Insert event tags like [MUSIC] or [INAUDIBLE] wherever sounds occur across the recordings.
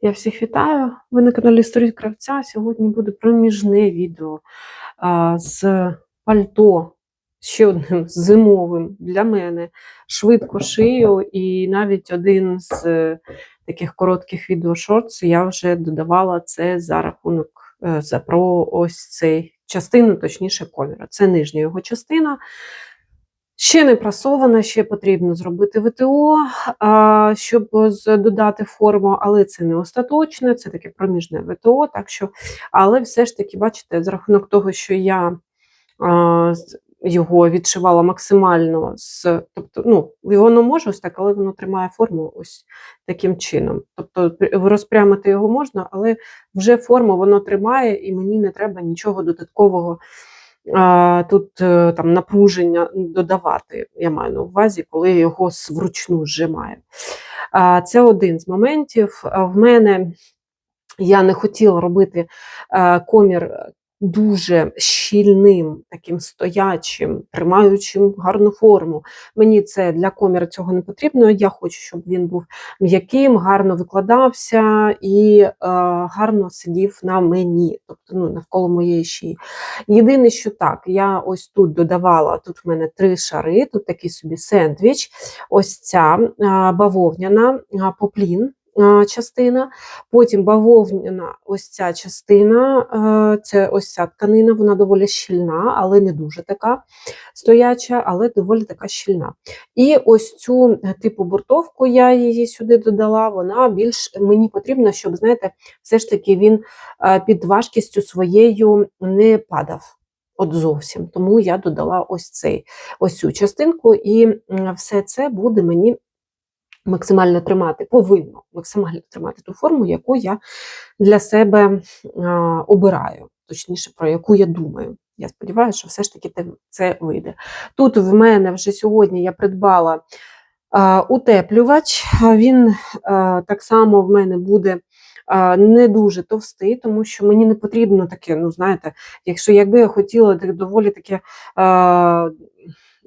Я всіх вітаю. Ви на каналі Історії Кравця. Сьогодні буде проміжне відео а, з пальто, ще одним [LAUGHS] зимовим для мене. Швидко шию, і навіть один з е, таких коротких відео шортс я вже додавала це за рахунок е, за про ось цей частину, точніше, коміра. Це нижня його частина. Ще не прасована, ще потрібно зробити ВТО, щоб додати форму, але це не остаточне, це таке проміжне ВТО. Так що, але все ж таки, бачите, за рахунок того, що я його відшивала максимально з, тобто, ну, воно може ось так, але воно тримає форму ось таким чином. Тобто розпрямити його можна, але вже форму воно тримає, і мені не треба нічого додаткового тут е, там напруження додавати, я маю на увазі, коли його вручну зжимаю. Це один з моментів. В мене я не хотіла робити е, комір дуже щільним, таким стоячим, тримаючим гарну форму. Мені це для коміра цього не потрібно. Я хочу, щоб він був м'яким, гарно викладався і е, гарно сидів на мені, тобто ну, навколо моєї шиї. Єдине, що так, я ось тут додавала, тут в мене три шари, тут такий собі сендвіч, ось ця а, бавовняна а, поплін. Частина, потім бавовняна ось ця частина, це ось ця тканина, вона доволі щільна, але не дуже така стояча, але доволі така щільна. І ось цю е, типу буртовку я її сюди додала. Вона більш мені потрібна, щоб, знаєте, все ж таки він е, під важкістю своєю не падав. От зовсім. Тому я додала ось цей, ось цю частинку, і все це буде мені максимально тримати, повинно максимально тримати ту форму, яку я для себе обираю, точніше, про яку я думаю. Я сподіваюся, що все ж таки це вийде. Тут в мене вже сьогодні я придбала утеплювач. Він так само в мене буде не дуже товстий, тому що мені не потрібно таке, ну знаєте, якщо якби я хотіла доволі таке.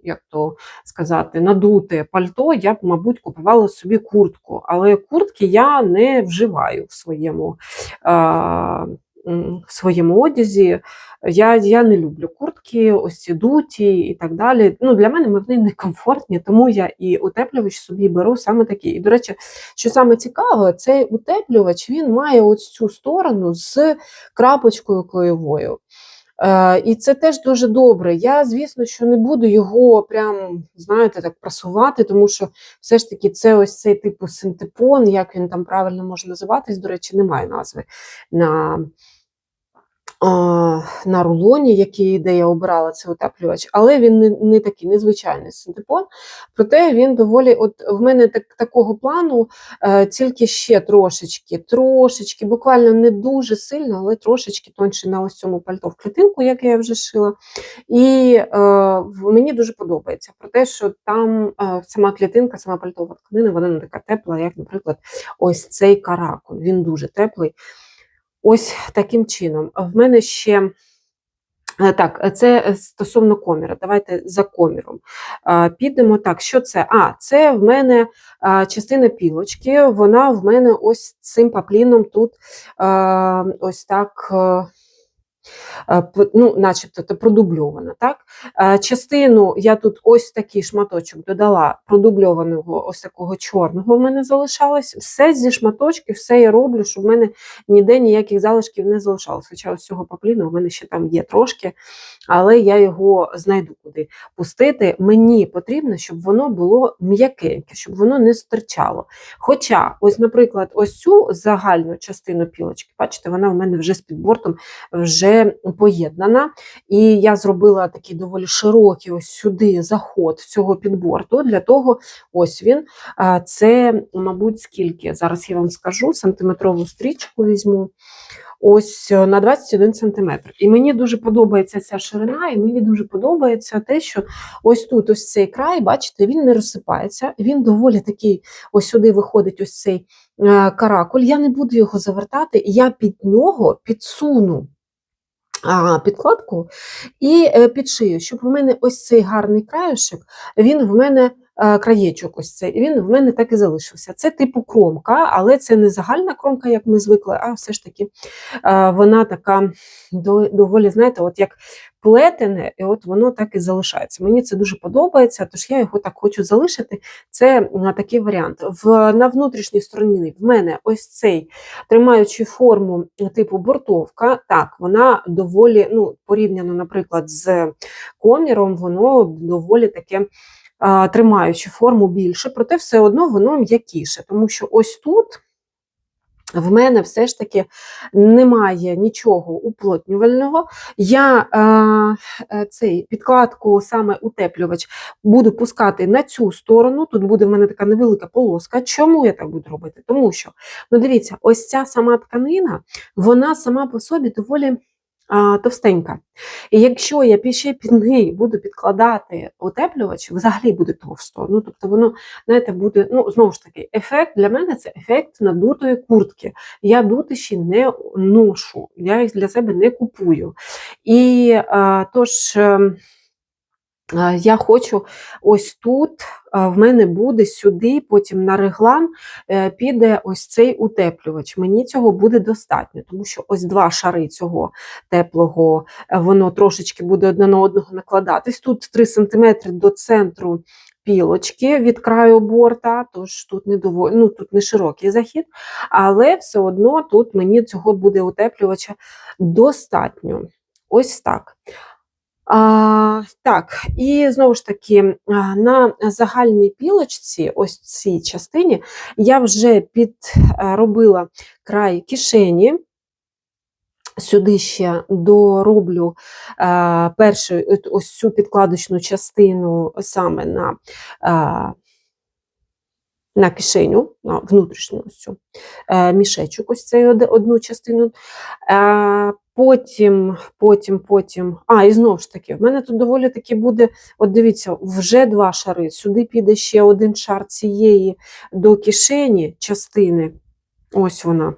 Як то сказати, надуте пальто, я б, мабуть, купувала собі куртку. Але куртки я не вживаю в своєму, а, в своєму одязі. Я, я не люблю куртки, ось ці дуті і так далі. Ну, для мене вони некомфортні, тому я і утеплювач собі беру саме такий. І, до речі, що саме цікаве, цей утеплювач він має ось цю сторону з крапочкою клеєвою. Е, і це теж дуже добре. Я, звісно, що не буду його прям, знаєте, так прасувати, тому що все ж таки це ось цей типу синтепон, як він там правильно може називатись, до речі, немає назви на, на рулоні, який, де я обирала цей утеплювач, але він не, не такий незвичайний синтепон. Проте він доволі, от в мене так, такого плану, е, тільки ще трошечки, трошечки, буквально не дуже сильно, але трошечки тоньше на ось цьому пальто в клітинку, як я вже шила. І е, мені дуже подобається про те, що там е, сама клітинка, сама пальтова тканина, вона не така тепла, як, наприклад, ось цей каракуль. Він дуже теплий. Ось таким чином. В мене ще. Е, Так, це стосовно коміра. Давайте за коміром. Е, Підемо так, що це? А, це в мене е, частина пілочки, вона в мене ось цим папліном тут е, ось так. Е, Ну, начебто то продубльована. Так? Е, Частину я тут ось такий шматочок додала продубльованого, ось такого чорного в мене залишалось. Все зі шматочків, все я роблю, щоб в мене ніде ніяких залишків не залишалось. Хоча ось цього папліну у мене ще там є трошки, але я його знайду куди пустити. Мені потрібно, щоб воно було м'якеньке, щоб воно не стирчало. Хоча, ось, наприклад, ось цю загальну частину пілочки, бачите, вона в мене вже з підбортом вже поєднана. І я зробила такий доволі широкий ось сюди заход цього підборту. Для того, ось він. Це, мабуть, скільки? Зараз я вам скажу, сантиметрову стрічку візьму. Ось е, на 21 см. І мені дуже подобається ця ширина, і мені дуже подобається те, що ось тут ось цей край, бачите, він не розсипається, він доволі такий, ось сюди виходить ось цей е, каракуль. Я не буду його завертати, я під нього підсуну підкладку і під підшию, щоб в мене ось цей гарний краюшок, він в мене е, краєчок ось цей, і він в мене так і залишився. Це типу кромка, але це не загальна кромка, як ми звикли, а все ж таки е, вона така доволі, знаєте, от як плетене, і от воно так і залишається. Мені це дуже подобається, тож я його так хочу залишити. Це такий варіант. В, на внутрішній стороні в мене ось цей, тримаючи форму типу бортовка, так, вона доволі, ну, порівняно, наприклад, з коміром, воно доволі таке. Тримаючи форму більше, проте все одно воно м'якіше, тому що ось тут в мене все ж таки немає нічого уплотнювального. Я е, цей підкладку, саме утеплювач, буду пускати на цю сторону. Тут буде в мене така невелика полоска. Чому я так буду робити? Тому що, ну дивіться, ось ця сама тканина, вона сама по собі доволі. Товстенька. І якщо я ще під неї буду підкладати утеплювач, взагалі буде товсто. Ну, тобто воно, знаєте, буде, ну, знову ж таки, ефект для мене це ефект надутої куртки. Я дутиші не ношу, я їх для себе не купую. І а, тож. Я хочу ось тут, в мене буде сюди, потім на реглан е, піде ось цей утеплювач. Мені цього буде достатньо, тому що ось два шари цього теплого, е, воно трошечки буде одне на одного накладатись. Тут 3 см до центру пілочки від краю борта, тож тут не доволі, ну, тут не широкий захід, але все одно тут мені цього буде утеплювача достатньо. Ось так. А, так, і знову ж таки, на загальній пілочці, ось цій частині, я вже підробила край кишені. Сюди ще дороблю е, першу ось цю підкладочну частину саме на, е, на кишеню, на внутрішню ось цю е, мішечок, ось цей одну частину. Е, потім, потім, потім. А, і знову ж таки, в мене тут доволі таки буде, от дивіться, вже два шари. Сюди піде ще один шар цієї до кишені частини. Ось вона.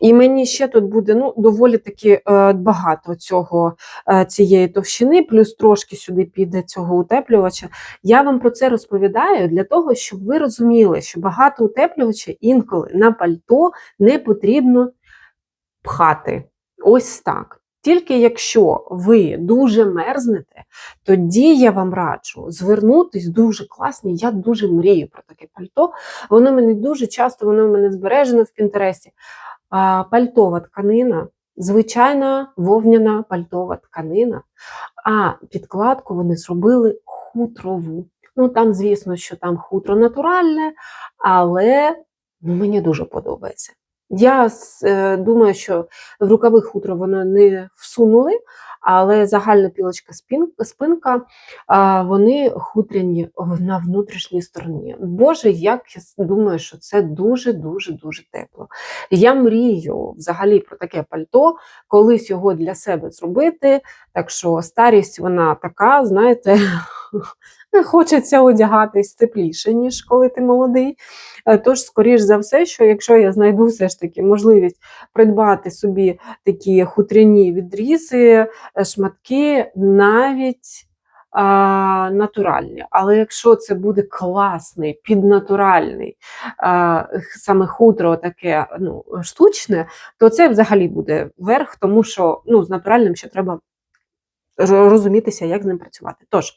І мені ще тут буде ну, доволі таки е, багато цього, е, цієї товщини, плюс трошки сюди піде цього утеплювача. Я вам про це розповідаю для того, щоб ви розуміли, що багато утеплювача інколи на пальто не потрібно пхати. Ось так. Тільки якщо ви дуже мерзнете, тоді я вам раджу звернутись дуже класні. Я дуже мрію про таке пальто. Воно мене дуже часто, воно в мене збережено в Пінтересті. Пальтова тканина, звичайна вовняна пальтова тканина, а підкладку вони зробили хутрову. Ну, там, звісно, що там хутро натуральне, але ну, мені дуже подобається. Я е, думаю, що в рукави хутро воно не всунули, але загальна пілочка спинка, вони хутряні на внутрішній стороні. Боже, як я думаю, що це дуже-дуже дуже тепло. Я мрію взагалі про таке пальто, колись його для себе зробити. Так що старість вона така, знаєте, [LAUGHS] хочеться одягатись тепліше, ніж коли ти молодий. Е, Тож, скоріш за все, що якщо я знайду все ж таки можливість придбати собі такі хутряні відрізи, е, шматки, навіть а, натуральні. Але якщо це буде класний, піднатуральний, а, саме хутро таке ну, штучне, то це взагалі буде верх, тому що ну, з натуральним ще треба розумітися, як з ним працювати. Тож,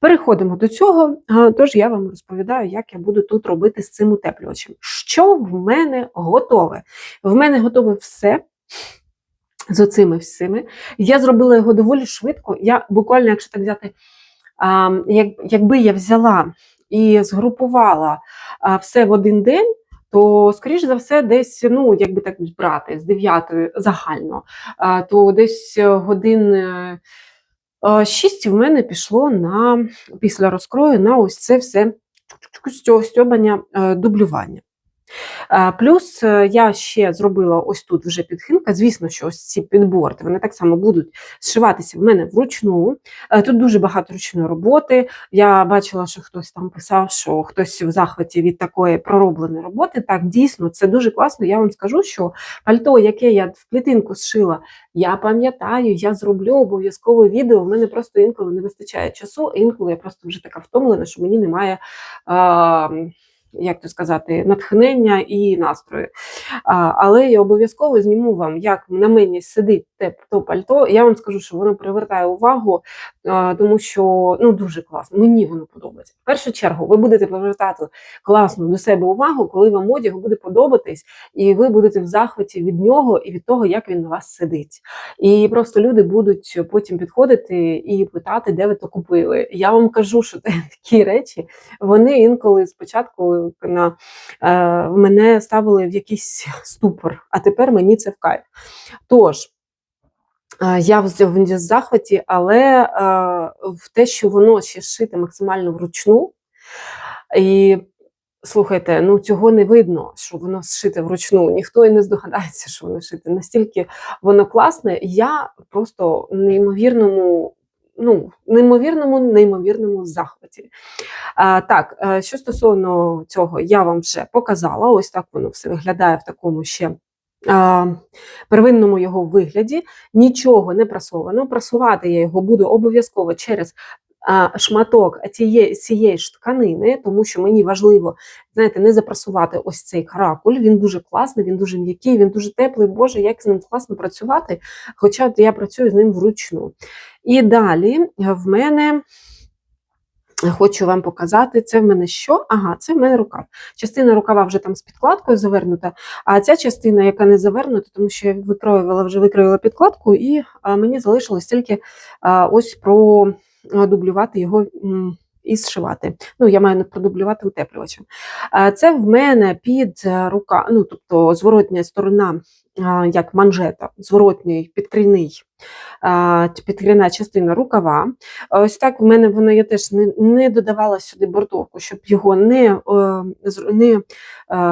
переходимо до цього. Тож я вам розповідаю, як я буду тут робити з цим утеплювачем. Що в мене готове? В мене готове все. З оцими всіми. Я зробила його доволі швидко. Я буквально, якщо так взяти, як, якби я взяла і згрупувала все в один день, то, скоріш за все, десь, ну, якби так брати, з 9 загально, то десь е, годин е, 6 в мене пішло на після розкрою на ось це все стьо- стьобання, е, дублювання. Е, Плюс е, я ще зробила ось тут вже підхинка. Звісно, що ось ці підборти вони так само будуть зшиватися в мене вручну. Е, Тут дуже багато ручної роботи. Я бачила, що хтось там писав, що хтось в захваті від такої проробленої роботи. Так, дійсно, це дуже класно. Я вам скажу, що пальто, яке я в клітинку зшила, я пам'ятаю, я зроблю обов'язкове відео. В мене просто інколи не вистачає часу, інколи я просто вже така втомлена, що мені немає. Е, як то сказати, натхнення і настрою. А, але я обов'язково зніму вам, як на мені сидить те то пальто. Я вам скажу, що воно привертає увагу, а, тому що ну дуже класно. Мені воно подобається. В першу чергу, ви будете привертати класно до себе увагу, коли вам одяг буде подобатись, і ви будете в захваті від нього і від того, як він на вас сидить. І просто люди будуть потім підходити і питати, де ви то купили. Я вам кажу, що [LAUGHS] такі речі вони інколи спочатку на е, мене ставили в якийсь ступор, а тепер мені це в кайф. Тож, е, я в захваті, але е, в те, що воно ще шите максимально вручну. І слухайте, ну цього не видно, що воно зшите вручну. Ніхто і не здогадається, що воно шите. Настільки воно класне. Я просто неймовірному, ну, неймовірному, неймовірному захваті. А, так, е, що стосовно цього, я вам вже показала. Ось так воно все виглядає в такому ще. Первинному його вигляді нічого не прасовано. Прасувати я його буду обов'язково через шматок цієї, цієї ж тканини, тому що мені важливо, знаєте, не запрасувати ось цей каракуль. Він дуже класний, він дуже м'який, він дуже теплий. Боже, як з ним класно працювати, хоча я працюю з ним вручну. І далі в мене. Хочу вам показати, це в мене що? Ага, це в мене рукав. Частина рукава вже там з підкладкою завернута, а ця частина, яка не завернута, тому що я викроювала, вже викроїла підкладку, і мені залишилось тільки ось продублювати його і зшивати. Ну, я маю продублювати утеплювачем. Це в мене під е, рука, ну, тобто зворотня сторона, як манжета, зворотній підкрійний. Підкрійна частина рукава. Ось так в мене воно я теж не, не додавала сюди бортовку, щоб його не, е, не е,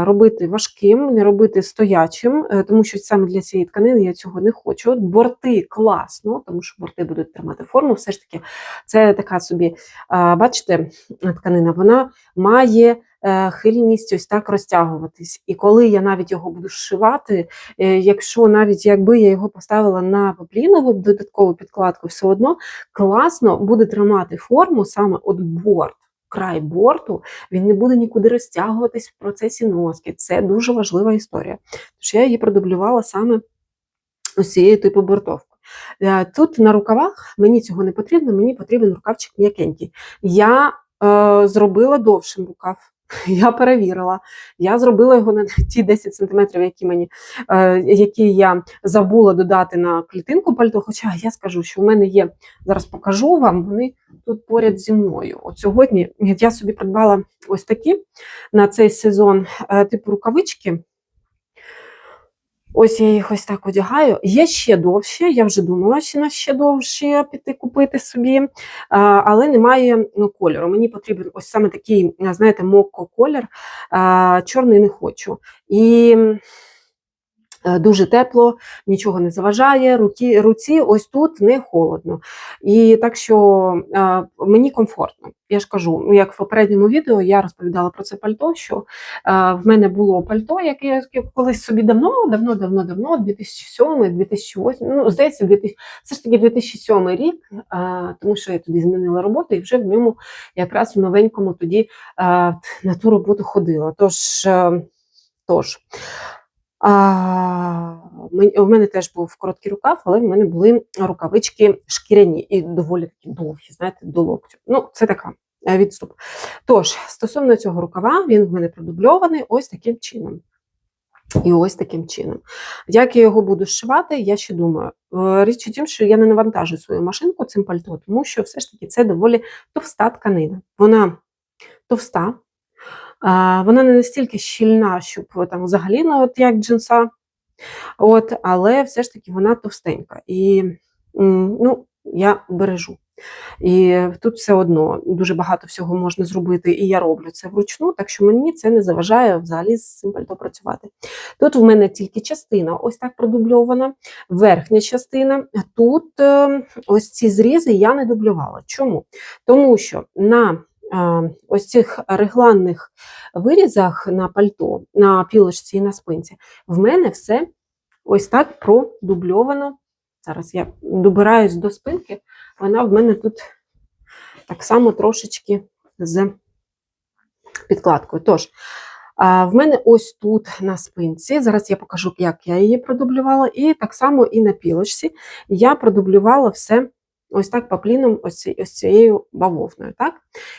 робити важким, не робити стоячим, е, тому що саме для цієї тканини я цього не хочу. Борти класно, тому що борти будуть тримати форму. Все ж таки, це така собі, бачите, тканина, вона має. Е, Хильність ось так розтягуватись. І коли я навіть його буду зшивати, е, якщо навіть якби я його поставила на поплінову додаткову підкладку, все одно класно буде тримати форму саме от борт. Край борту, він не буде нікуди розтягуватись в процесі носки. Це дуже важлива історія. Тож я її продублювала саме ось цією типу бортовку. Е, Тут на рукавах мені цього не потрібно, мені потрібен рукавчик м'якенький. Я е, зробила довшим рукав. [LAUGHS] Я перевірила, я зробила його на [LAUGHS] ті 10 см, які мені е, які я забула додати на клітинку пальто. Хоча я скажу, що в мене є, зараз покажу вам, вони тут поряд зі мною. От сьогодні я собі придбала ось такі на цей сезон е, типу рукавички. Ось я їх ось так одягаю. Є ще довші, я вже думала, що на ще довші піти купити собі, але немає ну, кольору. Мені потрібен ось саме такий, знаєте, мокко колір, чорний не хочу. І дуже тепло, нічого не заважає, руки, руці ось тут не холодно. І так що е, мені комфортно. Я ж кажу, ну, як в попередньому відео я розповідала про це пальто, що е, в мене було пальто, яке я колись собі давно, давно, давно, давно, 2007, 2008, ну, здається, 2000, все ж таки 2007 рік, е, тому що я тоді змінила роботу і вже в ньому якраз в новенькому тоді е, на ту роботу ходила. Тож, е, тож а, у мене теж був короткий рукав, але в мене були рукавички шкіряні і доволі такі довгі, знаєте, до локтю. Ну, це така е, відступ. Тож, стосовно цього рукава, він в мене продубльований ось таким чином. І ось таким чином. Як я його буду зшивати, я ще думаю. Е, Річ у тім, що я не навантажую свою машинку цим пальто, тому що все ж таки це доволі товста тканина. Вона товста, Вона не настільки щільна, щоб там взагалі ну, от як джинса, от, але все ж таки вона товстенька. І ну, я бережу. І тут все одно дуже багато всього можна зробити, і я роблю це вручну, так що мені це не заважає взагалі з цим пальто працювати. Тут в мене тільки частина ось так продубльована, верхня частина. Тут е, ось ці зрізи я не дублювала. Чому? Тому що на ось цих регланних вирізах на пальто, на пілочці і на спинці, в мене все ось так продубльовано. Зараз я добираюсь до спинки, вона в мене тут так само трошечки з підкладкою. Тож, в мене ось тут на спинці, зараз я покажу, як я її продублювала, і так само і на пілочці я продублювала все ось так папліном, ось, ось цією бавовною. Так?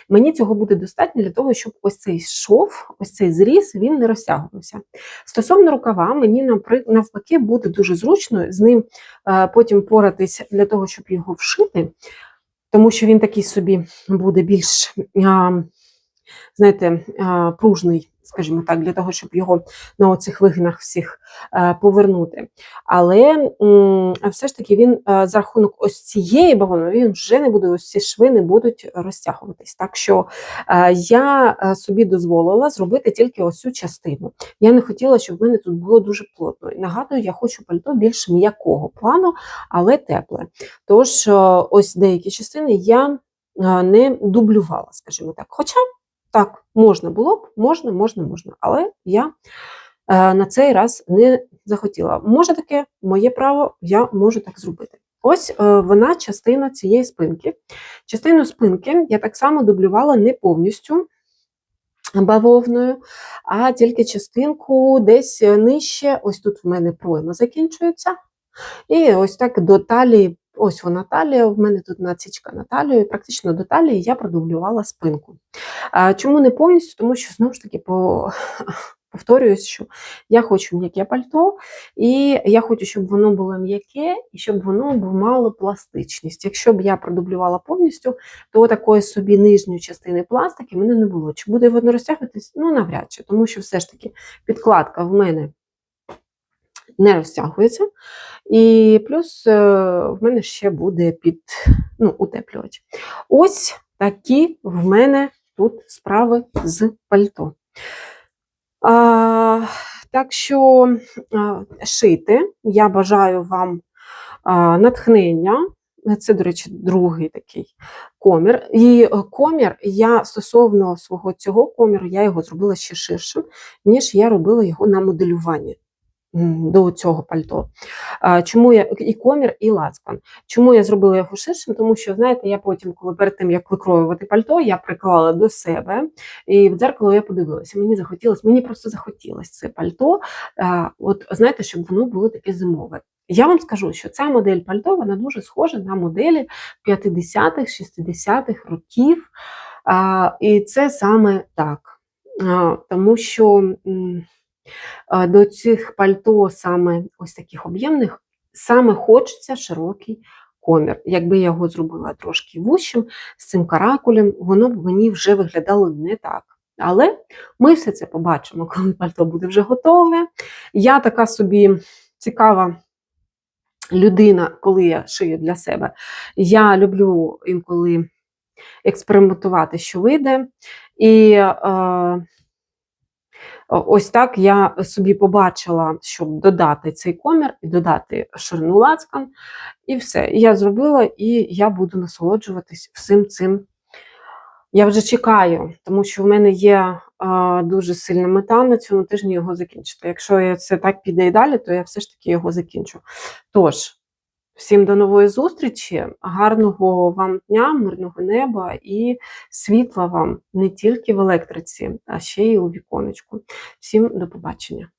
Мені цього буде достатньо для того, щоб ось цей шов, ось цей зріз, він не розтягувався. Стосовно рукава, мені навпаки буде дуже зручно з ним е, потім поратись для того, щоб його вшити, тому що він такий собі буде більш, знаєте, пружний, скажімо так, для того, щоб його на оцих вигинах всіх е, повернути. Але все ж таки він е, за рахунок ось цієї бавовни, він вже не буде, ось ці шви не будуть розтягуватись. Так що е, я собі дозволила зробити тільки ось цю частину. Я не хотіла, щоб в мене тут було дуже плотно. І нагадую, я хочу пальто більш м'якого плану, але тепле. Тож, ось деякі частини я не дублювала, скажімо так. Хоча так, можна було б, можна, можна, можна. Але я е, на цей раз не захотіла. Може таке моє право, я можу так зробити. Ось е, вона частина цієї спинки. Частину спинки я так само дублювала не повністю бавовною, а тільки частинку десь нижче. Ось тут в мене пройма закінчується. І ось так до талії, ось вона талія, в мене тут націчка на талію, і практично до талії я продублювала спинку. Чому не повністю? Тому що, знову ж таки, по... [LAUGHS] повторююсь, що я хочу м'яке пальто, і я хочу, щоб воно було м'яке і щоб воно мало пластичність. Якщо б я продублювала повністю, то такої собі нижньої частини пластики в мене не було. Чи буде воно розтягуватись? Ну, навряд чи, тому що все ж таки підкладка в мене не розтягується. І плюс е, в мене ще буде під ну, утеплювач. Ось такі в мене тут справи з пальто. А, так що а, шити, я бажаю вам а, натхнення. Це, до речі, другий такий комір. І комір я стосовно свого цього коміру, я його зробила ще ширшим, ніж я робила його на моделюванні до цього пальто. Чому я і комір, і лацкан. Чому я зробила його ширшим? Тому що, знаєте, я потім, коли перед тим як викроювати пальто, я приклала до себе, і в дзеркало я подивилася. Мені захотілося, мені просто захотілося це пальто. От знаєте, щоб воно було таке зимове. Я вам скажу, що ця модель пальто вона дуже схожа на моделі 50-х, 60-х років. І це саме так. Тому що. До цих пальто, саме ось таких об'ємних, саме хочеться широкий комір. Якби я його зробила трошки вущим, з цим каракулем, воно б мені вже виглядало не так. Але ми все це побачимо, [LAUGHS] коли пальто буде вже готове. Я така собі цікава людина, коли я шию для себе. Я люблю інколи експериментувати, що вийде. І е, Ось так я собі побачила, щоб додати цей комір і додати ширину лацкан, і все. Я зробила, і я буду насолоджуватись всім цим. Я вже чекаю, тому що в мене є а, дуже сильна мета на цьому тижні його закінчити. Якщо це так піде і далі, то я все ж таки його закінчу. Тож, всім до нової зустрічі, гарного вам дня, мирного неба і світла вам не тільки в електриці, а ще й у віконечку. Всім до побачення.